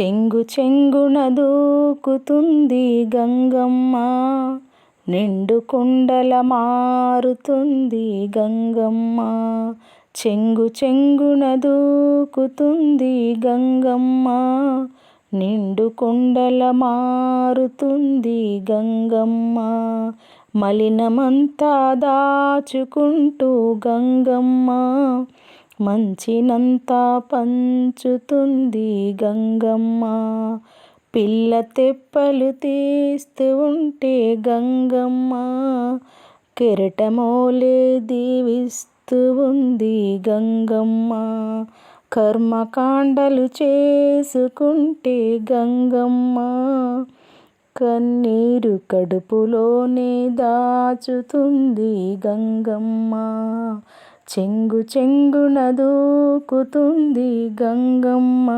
చెంగు చెంగున దూకుతుంది గంగమ్మ. నిండు కుండల మారుతుంది గంగమ్మ. చెంగు చెంగున దూకుతుంది గంగమ్మ. నిండు కుండల మారుతుంది గంగమ్మ. మలినమంతా దాచుకుంటూ గంగమ్మ. మంచినంతా పంచుతుంది గంగమ్మ. పిల్ల తెప్పలు తీస్తూ ఉంటే గంగమ్మ. కెరటమోలే దీవిస్తూ ఉంది గంగమ్మ. కర్మకాండలు చేసుకుంటే గంగమ్మ. కన్నీరు కడుపులోనే దాచుతుంది గంగమ్మ. చెంగు చెంగున దూకుతుంది గంగమ్మ.